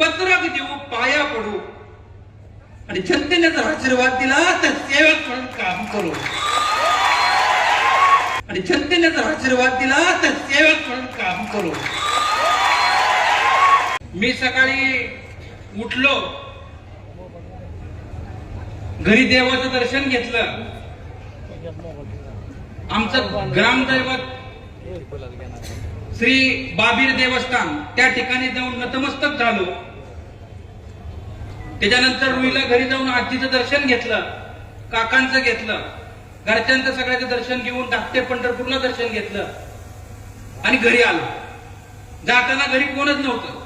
पत्रक देऊ पाया पडू. आणि जनतेने जर आशीर्वाद दिला तर सेवक म्हणून काम करू. आणि जनतेने जर आशीर्वाद दिला तर सेवक म्हणून काम करू. मी सकाळी उठलो. घरी देवाचं दर्शन घेतलं. आमचं ग्रामदैवत श्री बाबीर देवस्थान त्या ठिकाणी जाऊन नतमस्तक झालो. त्याच्यानंतर रुईला घरी जाऊन आजीचं दर्शन घेतलं काकांचं घेतलं घरच्यांचं सगळ्याचं दर्शन घेऊन धाकटे पंढरपूरला दर्शन घेतलं आणि घरी आलो. जाताना घरी कोणच नव्हतं.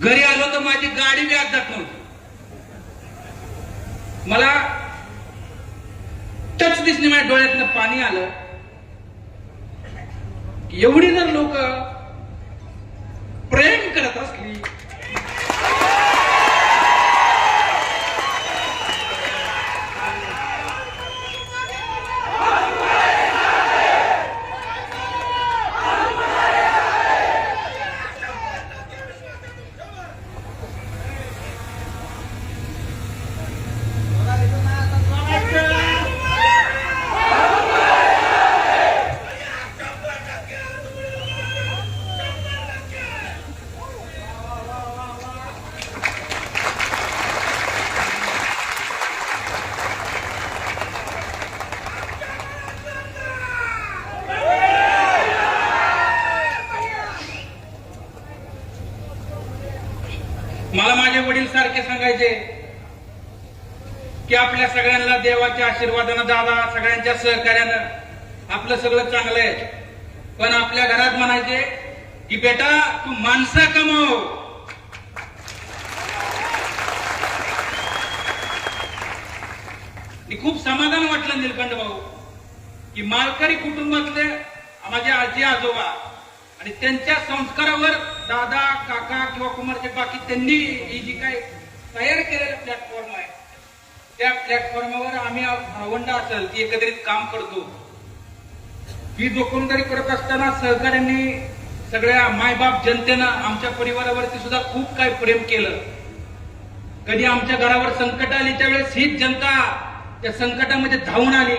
घरी आलो तर माझी गाडी बी जात नव्हती. मला टच दिसणे माझ्या डोळ्यातनं पाणी आलं. एवढी जर लोक प्रेम करत असतील मला माझे वडील सांगायचे की आपल्या सगळ्यांना देवाच्या आशीर्वादानं दादा सगळ्यांच्या सहकार्यानं आपलं सगळं चांगलं आहे. पण आपल्या घरात म्हणायचे की बेटा तू माणसं कमव. खूप समाधान वाटलं निलकंठ भाऊ की मालकरी कुटुंबातले माझे आजी आजोबा आणि त्यांच्या संस्कारावर दादा काका किंवा कुमारचे बाकी त्यांनी ही जी काही तयार केलेलं प्लॅटफॉर्म आहे. त्या प्लॅटफॉर्मवर आम्ही भावंड असेल ती एकत्रित काम करतो. ही जोखमदारी करत असताना सहकार्यांनी सगळ्या मायबाप जनतेनं आमच्या परिवारावरती सुद्धा खूप काही प्रेम केलं. कधी आमच्या घरावर संकट आली त्यावेळेस हीच जनता त्या संकटामध्ये धावून आली.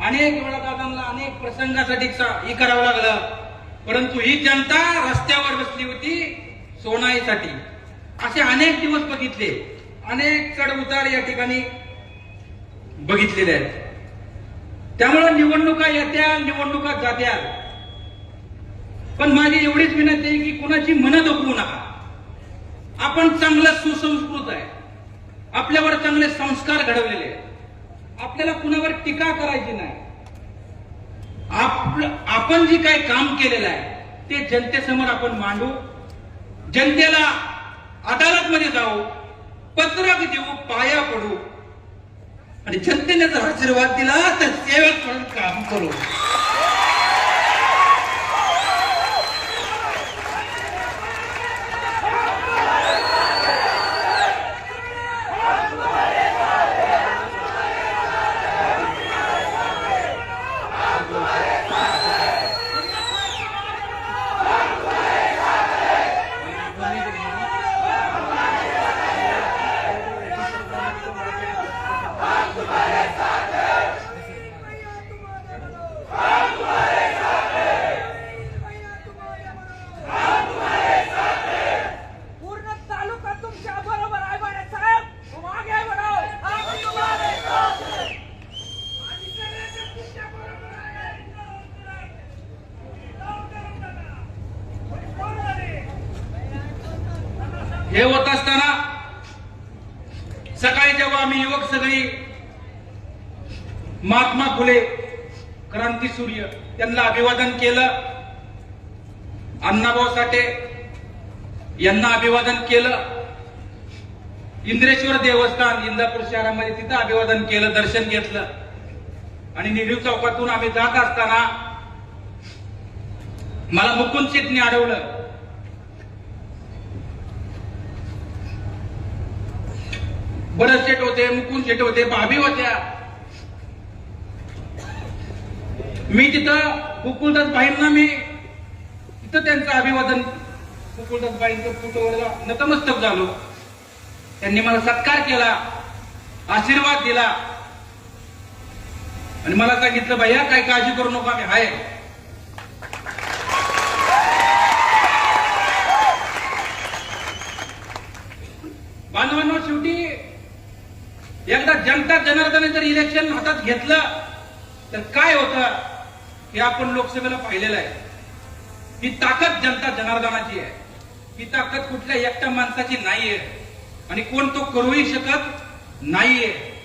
अनेक वेळा दादांना अनेक प्रसंगासाठी हे करावं लागलं. परंतु ही जनता रस्त्यावर बसली होती सोनाईसाठी. असे अनेक दिवस बघितले. अनेक चढ उतार या ठिकाणी बघितलेले आहेत. त्यामुळे निवडणुका येत्या निवडणुका जात्या. पण माझी एवढीच विनंती आहे की कुणाची मनं दुखवू नका. आपण चांगलं सुसंस्कृत आहे. आपल्यावर चांगले संस्कार घडवलेले आहेत. आपल्याला कुणावर टीका करायची नाही. आपण जे काही काम केलेलं आहे ते जनतेसमोर आपण मांडू. जनतेला अदालतमध्ये जाऊ पत्रक देऊ पाया पडू. आणि जनतेने जर आशीर्वाद दिला तर सेवक म्हणून काम करू पूर्ण तालुका तुमच्या बरोबर आहे बाळा साहेब मागे बढाओ आम्ही तुम्हारे साथ हैं. आम्ही सगळ्यांना तुमच्या बरोबर आहे. जाऊ दे रंगाला. कोण झाले? हे होत असताना सकाळी जेव्हा आम्ही युवक सगळी महात्मा फुले क्रांती सूर्य त्यांना अभिवादन केलं अण्णाभाऊ साठे यांना अभिवादन केलं इंद्रेश्वर देवस्थान इंदापूर शहरामध्ये तिथं अभिवादन केलं दर्शन घेतलं. आणि नेहरू चौकातून आम्ही जात असताना मला मुकुंद शेटने अडवलं. भरत शेट होते मुकुंद शेट होते भाभी होत्या. मी तिथं गोकुळदास भाईंना मी तिथं त्यांचं अभिवादन मुकुलदासबाईंचं फोटोवरला नतमस्तक झालो. त्यांनी मला सत्कार केला आशीर्वाद दिला. आणि मला सांगितलं भैया काही काळजी करू नको आम्ही आहे बांधवांना शेवटी एकदा जनता जनार्दने जर इलेक्शन हातात घेतलं तर काय होतं? हे आपण लोकसभेला पाहिलेलं आहे. ही ताकद जनता जनार्दनाची आहे. ही ताकद कुठल्या एकट्या माणसाची नाहीये. आणि कोण तो करूही शकत नाहीये.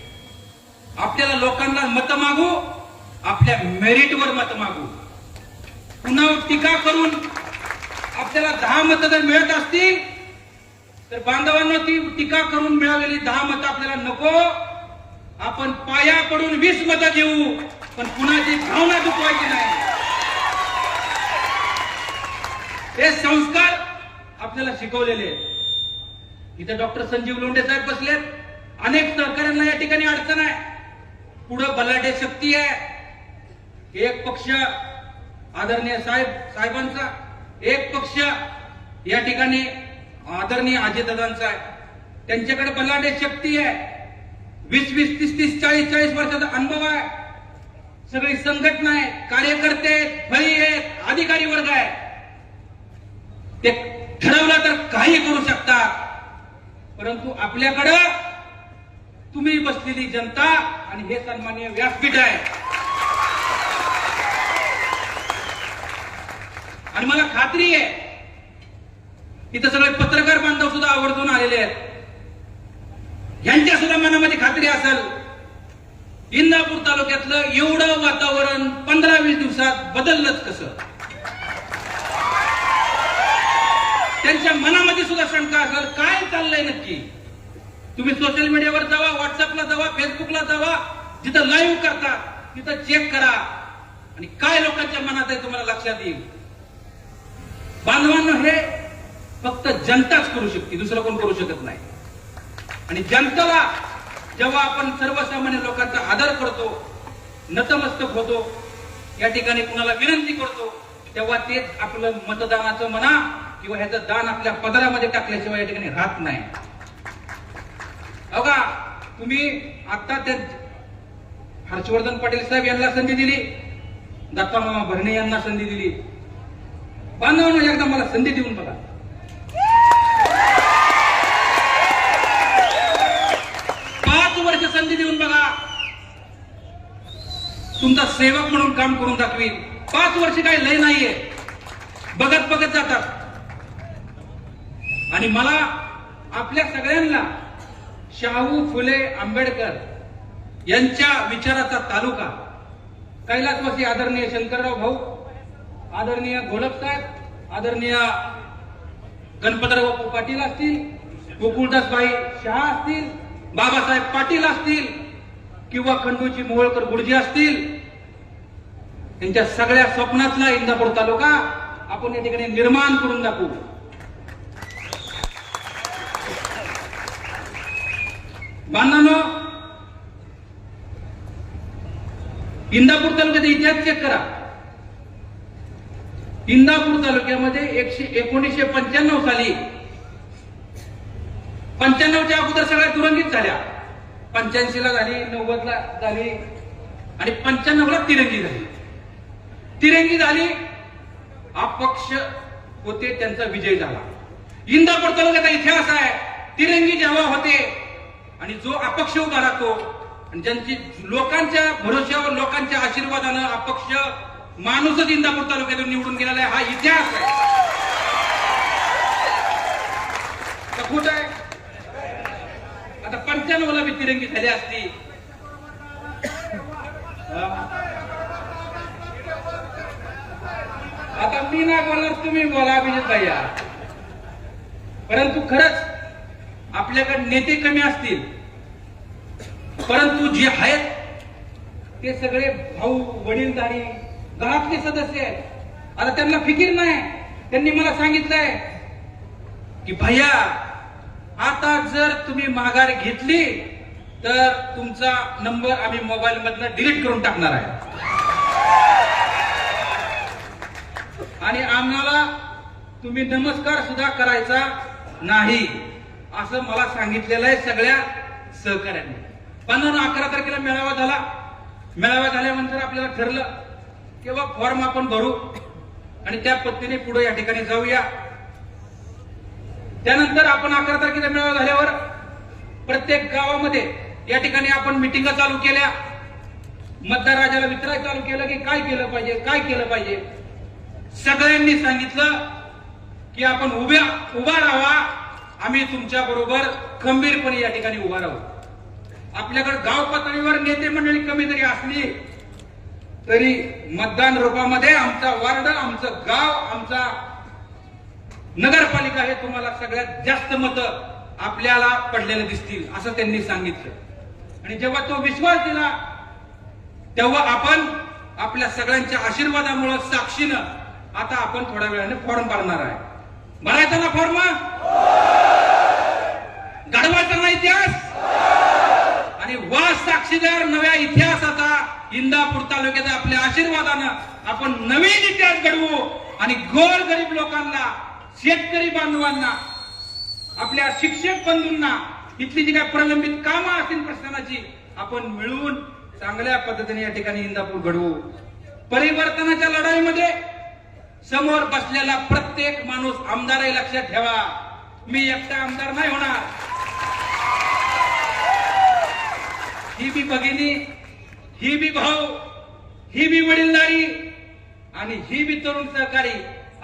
आपल्याला लोकांना मत मागू आपल्या मेरिटवर मत मागू. पुन्हा टीका करून आपल्याला दहा मतं जर मिळत असतील तर बांधवांना ती टीका करून मिळालेली दहा मतं आपल्याला नको. आपण पाया पडून वीस मतं घेऊ पण कुणाची भावना दुखवायची नाही. हे संस्कार आपल्याला शिकवलेले आहेत. इथे डॉक्टर संजीव लोंढे साहेब बसलेत. अनेक सहकाऱ्यांना या ठिकाणी अडचण आहे. पुढं बलाढ्य शक्ती आहे. एक पक्ष आदरणीय साहेब साहेबांचा एक पक्ष या ठिकाणी आदरणीय आजीदादांचा आहे. त्यांच्याकडे बलाढ्य शक्ती आहे. वीस वीस तीस तीस चाळीस चाळीस वर्षाचा अनुभव आहे. सगळी संघटना आहे कार्यकर्ते फळी आहेत अधिकारी वर्ग आहे. ते ठरवलं तर काही करू शकतात परंतु आपल्याकडं तुम्ही बसलेली जनता आणि हे सन्मान्य व्यासपीठ आहे. आणि मला खात्री आहे इथं सगळे पत्रकार बांधव सुद्धा आवर्जून आलेले आहेत. यांच्या सुद्धा मनामध्ये खात्री असेल इंदापूर तालुक्यातलं एवढं वातावरण पंधरा वीस दिवसात बदललंच कसं? त्यांच्या मनामध्ये सुद्धा शंका असेल काय चाललंय नक्की? तुम्ही सोशल मीडियावर जावा व्हॉट्सअपला जावा फेसबुकला जावा जिथं लाईव्ह करता तिथं चेक करा. आणि काय लोकांच्या मनात आहे तुम्हाला लक्षात येईल? बांधवांना हे फक्त जनताच करू शकते दुसरं कोण करू शकत नाही. आणि जनतेला जेव्हा आपण सर्वसामान्य लोकांचा आदर करतो नतमस्तक होतो या ठिकाणी कुणाला विनंती करतो तेव्हा तेच आपलं मतदानाचं म्हणा किंवा ह्याचं दान आपल्या पदरामध्ये टाकल्याशिवाय या ठिकाणी राहत नाही. अगा तुम्ही आता त्या हर्षवर्धन पाटील साहेब यांना संधी दिली दत्तामामा भरणे यांना संधी दिली. बांधवांना एकदा मला संधी देऊन बघा. संधी देऊन बघा. तुमचा सेवक म्हणून काम करून दाखवी पाच वर्ष काही लय नाहीये. बघत बघत जातात. आणि मला आपल्या सगळ्यांना शाहू फुले आंबेडकर यांच्या विचाराचा तालुका. कैलासवासी आदरणीय शंकरराव भाऊ आदरणीय घोलप साहेब आदरणीय गणपतराव पाटील असतील गोकुळदास भाई शहा असतील बाबासाहेब पाटील असतील किंवा खंडूची मोहोळकर गुडजी असतील त्यांच्या सगळ्या स्वप्नातला इंदापूर तालुका आपण या ठिकाणी निर्माण करून दाखवू. बांधवांनो इंदापूर तालुक्याचा इतिहास चेक करा. इंदापूर तालुक्यामध्ये एकशे एकोणीसशे पंच्याण्णव साली पंच्याण्णवच्या अगोदर सगळ्या दुरंगीत झाल्या. पंच्याऐंशीला झाली नव्वदला झाली आणि पंच्याण्णवला तिरंगी झाली. तिरंगी झाली अपक्ष होते त्यांचा विजय झाला. इंदापूर तालुक्याचा इतिहास आहे. तिरंगी जेव्हा होते आणि जो अपक्ष उभा राहतो आणि ज्यांची लोकांच्या भरोश्यावर लोकांच्या आशीर्वादानं अपक्ष माणूसच इंदापूर तालुक्यातून निवडून गेलेला आहे. हा इतिहास आहे. तर कुठं आहे? आता पंच्याण्णव ला तिरंगी झाली असती. आता मी ना बोलणार तुम्ही बोला अभिजित भैया परंतु खरंच आपल्याकडे नेते कमी असतील. परंतु जे आहेत ते सगळे भाऊ वडीलधारी घरातले सदस्य आहेत. आता त्यांना फिकीर नाही. त्यांनी मला सांगितलंय की भैया आता जर तुम्ही माघार घेतली तर तुमचा नंबर आम्ही मोबाईल मधनं डिलीट करून टाकणार आहे. आणि आम्हाला तुम्ही नमस्कार सुद्धा करायचा नाही असं मला सांगितलेलं आहे सगळ्या सहकाऱ्यांनी. पंधरा अकरा तारखेला मेळावा झाला. मेळावा झाल्यानंतर आपल्याला ठरलं किंवा फॉर्म आपण भरू आणि त्या पद्धतीने पुढे या ठिकाणी जाऊया. त्यानंतर आपण अकरा तारखेला मेळावा झाल्यावर प्रत्येक गावामध्ये या ठिकाणी आपण मिटिंगा चालू केल्या. मतदार राजाला विचारायला चालू केलं की काय केलं पाहिजे काय केलं पाहिजे? सगळ्यांनी सांगितलं की आपण उभ्या उभा राहा. आम्ही तुमच्या बरोबर खंबीरपणे या ठिकाणी उभा राहू. आपल्याकडे गाव पातळीवर नेते मंडळी कमी जरी असली तरी मतदान रूपामध्ये आमचा वार्ड आमचं गाव आमचा नगरपालिका हे तुम्हाला सगळ्यात जास्त मतं आपल्याला पडलेले दिसतील असं त्यांनी सांगितलं. आणि जेव्हा तो विश्वास दिला तेव्हा आपण आपल्या सगळ्यांच्या आशीर्वादामुळे साक्षीनं आता आपण थोड्या वेळाने फॉर्म भरणार आहे. भरायचा ना फॉर्म? घडवायचा ना इतिहास? आणि वा साक्षीदार नव्या इतिहासाचा इंदापूर तालुक्याचा आपल्या आशीर्वादानं आपण नवीन इतिहास घडवू आणि गोर गरीब लोकांना शेतकरी बांधवांना आपल्या शिक्षक बंधूंना इथली जी काही प्रलंबित कामं असतील प्रशासनाची आपण मिळून चांगल्या पद्धतीने या ठिकाणी इंदापूर घडवू. परिवर्तनाच्या लढाईमध्ये समोर बसलेला प्रत्येक माणूस आमदारही लक्षात ठेवा. मी एकटा आमदार नाही होणार. ही बी भगिनी ही बी भाऊ ही बी वडीलदारी आणि ही बी तरुण सहकारी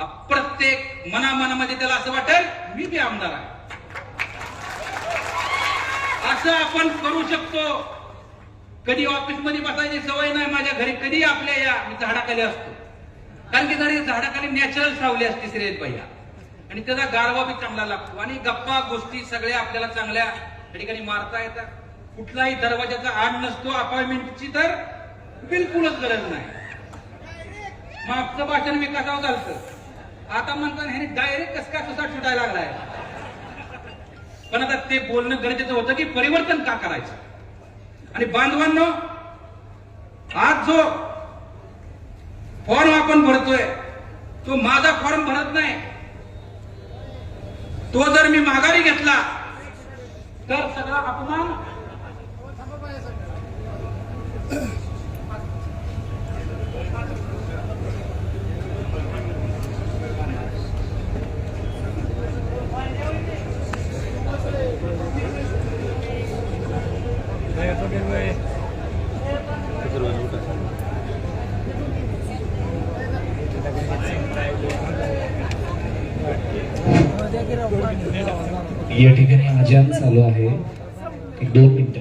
प्रत्येक मनामनामध्ये त्याला असं वाटेल मी बी आमदार आहे. असं आपण करू शकतो. कधी ऑफिसमध्ये बसायची सवय नाही माझ्या घरी कधी आपल्या या मी झाडाखाली असतो. कारण की जरी झाडाखाली नॅचरल सावली असते श्रेयस भैया. आणि त्याचा गारवा बी चांगला लागतो. आणि गप्पा गोष्टी सगळ्या आपल्याला चांगल्या त्या ठिकाणी मारता येतात. कुठलाही दरवाजाचा आड नसतो अपॉइंटमेंटची तर बिलकुलच गरज नाही. मागचं भाषण विकासावर झालं आता म्हणताना ह्याने डायरेक्ट कस काय सुद्धा सुटायला लागलाय. पण आता ते बोलणं गरजेचं होतं की परिवर्तन का करायचं? आणि बांधवांनो आज जो फॉर्म आपण भरतोय तो माझा फॉर्म भरत नाही. तो जर मी माघारी घेतला तर सगळा अपमान या ठिकाणी आजान चालू आहे. एक दोन मिनिटं.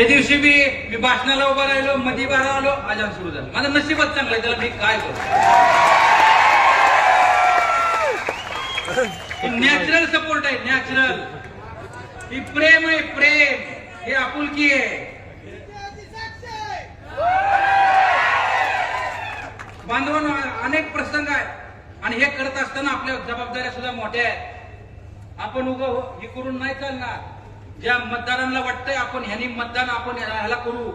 त्या दिवशी मी मी भाषणाला उभा राहिलो मध्ये बाहेर आलो अजान सुरू झालं. माझं नशीबच चांगलं आहे त्याला मी काय करतो नॅचरल सपोर्ट आहे नॅचरल ही प्रेम आहे प्रेम. हे आपुलकी आहे. बांधवांनो अनेक प्रसंग आहेत. आणि हे करत असताना आपल्या जबाबदाऱ्या सुद्धा मोठ्या आहेत. आपण उग हे करून नाही चालणार. ज्या मतदारांना वाटतंय आपण ह्यानी मतदान आपण ह्याला करू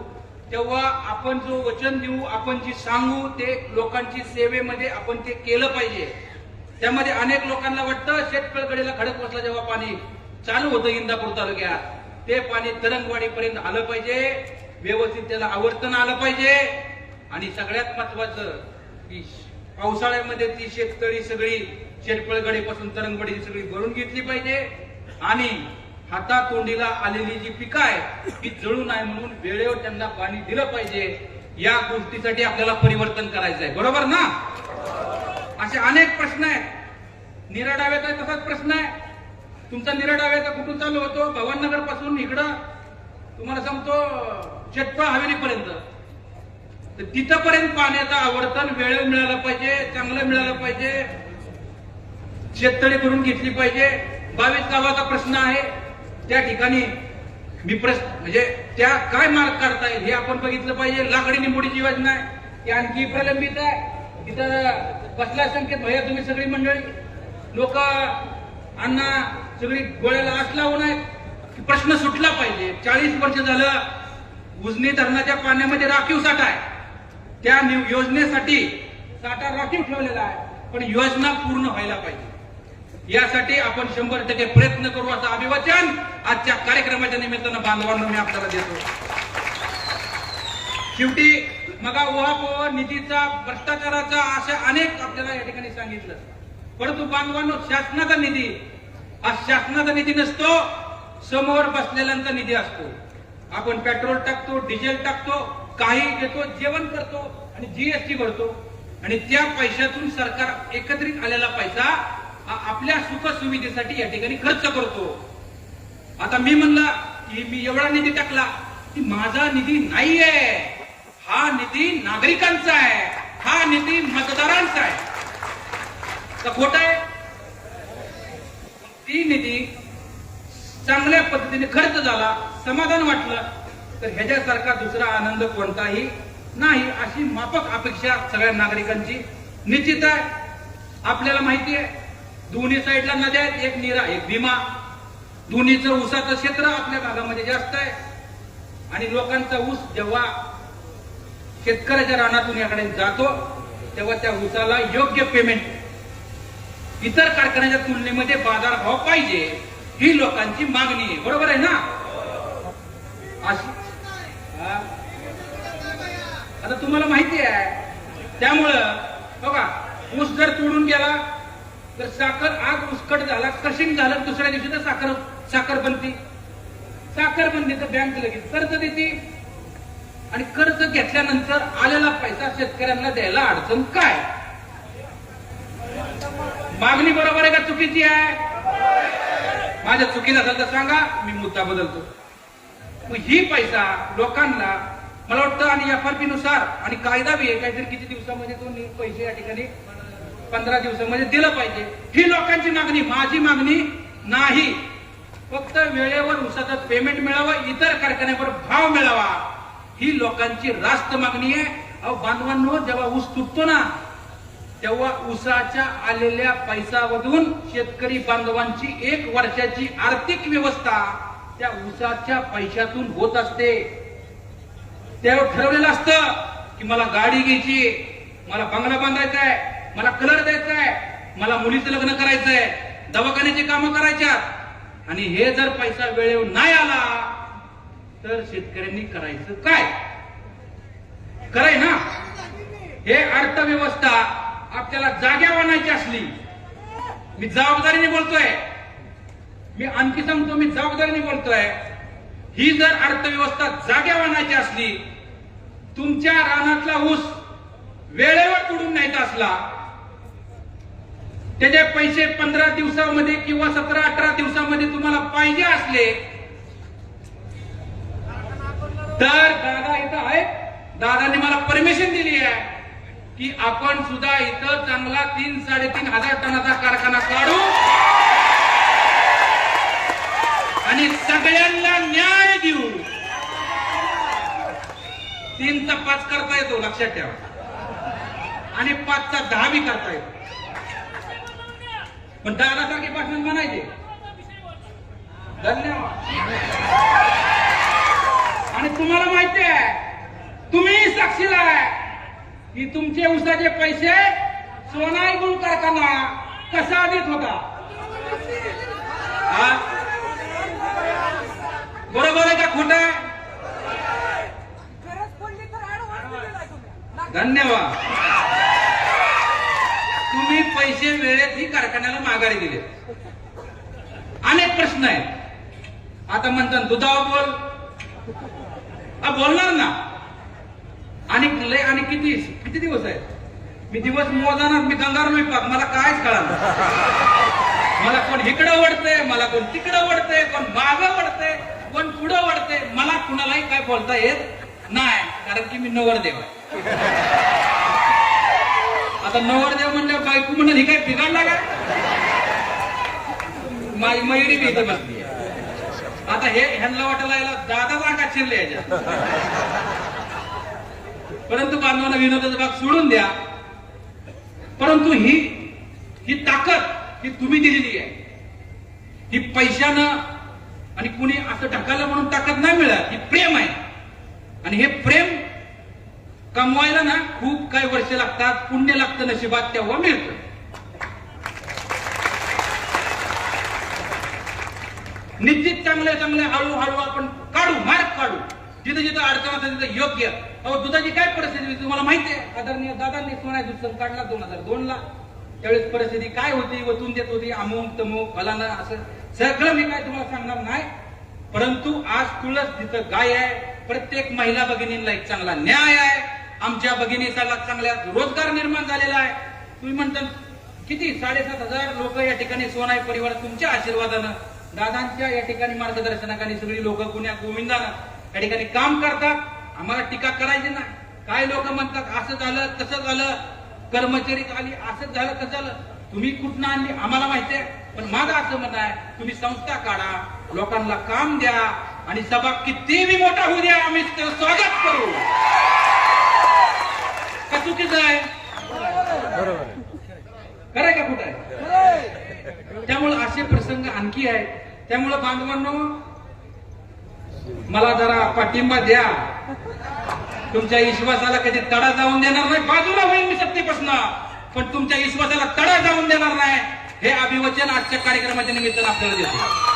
तेव्हा आपण जो वचन देऊ आपण जी सांगू ते लोकांची सेवेमध्ये आपण ते केलं पाहिजे. त्यामध्ये अनेक लोकांना वाटतं शेतकळकडीला खडक बसला जेव्हा पाणी चालू होतं इंदापूर तालुक्यात ते पाणी तरंगवाडीपर्यंत आलं पाहिजे व्यवस्थित त्याला आवर्तन आलं पाहिजे. आणि सगळ्यात महत्वाचं की पावसाळ्यामध्ये ती शेततळी सगळी शेतपळगडीपासून तरंगवाडी सगळी भरून घेतली पाहिजे. आणि हातातोंडीला आलेली जी पिकं आहे ती जळू नये म्हणून वेळेवर त्यांना पाणी दिलं पाहिजे. या गोष्टीसाठी आपल्याला परिवर्तन करायचं आहे. बरोबर ना? असे अनेक प्रश्न आहेत. निराडाव्याचा तसाच प्रश्न आहे. तुमचा निराडाव्याचा कुठून चालू होतो? भवाननगरपासून इकडं. तुम्हाला सांगतो शेतपळ हवेलीपर्यंत. तर तिथंपर्यंत पाण्याचं आवर्तन वेळेवर मिळालं पाहिजे चांगलं मिळालं पाहिजे. शेततळी करून घेतली पाहिजे. बावीस गावाचा प्रश्न आहे. त्या ठिकाणी मी प्रश्न म्हणजे त्या काय मार्ग काढता येईल हे आपण बघितलं पाहिजे. लाकडी निंबोडीची योजना आहे. ती आणखी प्रलंबित आहे. तिथं कसला संकेत भैया तुम्ही सगळी मंडळी लोक अण्णा सगळी गोळ्याला आस लावून आहेत. प्रश्न सुटला पाहिजे. चाळीस वर्ष झालं उजनी धरणाच्या पाण्यामध्ये राखीव साठा आहे. त्या योजनेसाठी साठा राखीव ठेवलेला आहे. पण योजना पूर्ण व्हायला पाहिजे. यासाठी आपण शंभर टक्के प्रयत्न करू असं अभिवाचन आजच्या कार्यक्रमाच्या निमित्तानं बांधवांना मी आपल्याला देतो. शेवटी मगा उहापोह निधीचा भ्रष्टाचाराचा अशा अनेक आपल्याला या ठिकाणी सांगितलं. परंतु बांधवांनो शासनाचा निधी हा शासनाचा निधी नसतो समोर बसलेल्यांचा निधी असतो. आपण पेट्रोल टाकतो डिझेल टाकतो काही घेतो जेवण करतो आणि जीएसटी भरतो. आणि त्या पैशातून सरकार एकत्रित आलेला पैसा आपल्या सुखसुविधेसाठी या ठिकाणी खर्च करतो. आता मी म्हणला की मी एवढा निधी टाकला की माझा निधी नाहीये. हा निधी नागरिकांचा आहे. हा निधी मतदारांचा आहे. तर खोट आहे. ती निधी चांगल्या पद्धतीने खर्च झाला समाधान वाटलं तर ह्याच्यासारखा दुसरा आनंद कोणताही नाही अशी माफक अपेक्षा सगळ्या नागरिकांची. निश्चित आहे. आपल्याला माहिती आहे दोन्ही साईडला नद्या आहेत एक निरा एक भीमा. दोन्हीचं ऊसाचं क्षेत्र आपल्या भागामध्ये जास्त आहे. आणि लोकांचा ऊस जेव्हा शेतकऱ्याच्या रानातून याकडे जातो तेव्हा त्या ऊसाला योग्य पेमेंट इतर कारखान्याच्या तुलनेमध्ये बाजारभाव पाहिजे ही लोकांची मागणी आहे. बरोबर आहे ना? अशी आता तुम्हाला माहिती आहे. त्यामुळं बघा ऊस जर तोडून गेला तर साखर आग उसकट झाला क्रशिंग झालं दुसऱ्या दिवशी तर साखर साखर बनती. साखर बनती तर बँक लगेच कर्ज देते. आणि कर्ज घेतल्यानंतर आलेला पैसा शेतकऱ्यांना द्यायला अडचण काय? मागणी बरोबर आहे का चुकीची आहे? माझ्या चुकीचा असेल तर सांगा मी मुद्दा बदलतो. मग ही पैसा लोकांना मला वाटतं आणि एफ आर पी नुसार आणि कायदा बी आहे काहीतरी किती दिवसामध्ये तो पैसे या ठिकाणी पंधरा दिवसामध्ये दिलं पाहिजे. ही लोकांची मागणी माझी मागणी नाही. फक्त वेळेवर उसाचं पेमेंट मिळावं इतर कारखान्यावर भाव मिळावा. ही लोकांची रास्त मागणी आहे. अहो बांधवांनो जेव्हा ऊस तुटतो ना तेव्हा उसाच्या आलेल्या पैसामधून शेतकरी बांधवांची एक वर्षाची आर्थिक व्यवस्था त्या उसाच्या पैशातून होत असते. त्यावर ठरवलेलं असतं की मला गाडी घ्यायची मला बंगला बांधायचा आहे. मला कलर द्यायचा आहे मला मुलीचं लग्न करायचंय. दवाखान्याची कामं करायच्यात. आणि हे जर पैसा वेळेवर नाही आला तर शेतकऱ्यांनी करायचं काय? कराय ना? हे अर्थव्यवस्था आपल्याला जाग्या आणायची असली. मी जबाबदारीने बोलतोय. मी आणखी सांगतो मी जबाबदारीने बोलतोय. ही जर अर्थव्यवस्था जाग्या आणायची असली तुमच्या रानातला ऊस वेळेवर तोडून न्यायचा असला त्याचे पैसे पंधरा दिवसामध्ये किंवा सतरा अठरा दिवसामध्ये तुम्हाला पाहिजे असले तर दादा इथं आहेत. दादांनी मला परमिशन दिली आहे की आपण सुद्धा इथं चांगला तीन साडेतीन हजार टनाचा कारखाना काढू. आणि सगळ्यांना न्याय देऊ. तीनचा पाच करता येतो लक्षात ठेवा. आणि पाचचा दहा बी करता येतो. पण दादासारखे भाषण म्हणायचे. धन्यवाद. आणि तुम्हाला माहिती आहे तुम्ही साक्षीला आहे. की तुमचे उसाचे पैसे सोनाई गुळ कारखाना कसा देत होता? हा? बरोबर आहे का खोट? आहे गरज पडली तर ऍडव्हान्स दिलेला आहे तुम्ही. ना- धन्यवाद तुम्ही पैसे वेळेत ही कारखान्याला माघारी दिले. अनेक प्रश्न आहेत. आता म्हणतात दुधाव बोल. बोलणार ना. आणि लय आणि किती किती दिवस आहेत? मी दिवस मोजाणार मी गंगार नाही पाक मला कायच कळणार मला कोण इकडं वडतंय मला कोण तिकडं वडतंय कोण माग वडतंय कोण पुढं वडतंय मला कुणालाही काय बोलता येत नाही कारण की मी नवरदेव आहे. आता नवरदेव म्हणल्यावर बायको म्हणून हे काय बिघडला का? माई मयुरी बी बसली. आता हे ह्यांना वाटायला याला दादा जागा चिरले याच्या परंतु बांधवांना विनोदाचा भाग सोडून द्या. परंतु ही ही ताकद ही तुम्ही दिलेली आहे. ही पैशानं आणि कुणी असं ढकललं म्हणून ताकद नाही मिळत ही प्रेम आहे. आणि हे प्रेम कमवायला ना खूप काही वर्ष लागतात पुण्य लागतं नशिबात तेव्हा मिळतं. निश्चित चांगले चांगले हळूहळू आपण काढू मार्ग काढू. जिथं जिथं अडचण असेल तिथं योग्य. अहो दुधाची काय परिस्थिती तुम्हाला माहिती आहे? आदरणीय दादांनी सोन्या दुसरं काढला दोन हजार दोन ला. त्यावेळेस परिस्थिती काय होती? वतून देत होती अमुक तमुक फलाना असं. सगळं मी काय तुम्हाला सांगणार नाही. परंतु आज तुळस तिथं गाय आहे. प्रत्येक महिला भगिनींना एक चांगला न्याय आहे. आमच्या भगिनीला चांगल्या रोजगार निर्माण झालेला आहे. तुम्ही म्हणता किती? साडेसात हजार लोक या ठिकाणी सोनाई परिवार तुमच्या आशीर्वादानं दादांच्या या ठिकाणी मार्गदर्शनाखाली सगळी लोक पुण्या गोविंदानं या ठिकाणी काम करतात. आम्हाला टीका करायची नाही. काय लोक म्हणतात असं झालं तसं झालं कर्मचारी आली असं झालं कसं झालं. तुम्ही कुठनं आणली आम्हाला माहिती आहे. पण माझं असं म्हणणं आहे तुम्ही संस्था काढा लोकांना काम द्या आणि सभा कितीही मोठा होऊ द्या. आम्ही स्वागत करू. चुकीचं आहे. खरंय का कुठं आहे? त्यामुळे असे प्रसंग आणखी आहे त्यामुळे बांधवांनो मला जरा पाठिंबा द्या. तुमच्या विश्वासाला कधी तडा जाऊन देणार नाही. बाजूला होईल मी सत्तेपासून. पण तुमच्या विश्वासाला तडा जाऊन देणार नाही. हे अभिवचन आजच्या कार्यक्रमाच्या निमित्तानं आपल्याला देतो.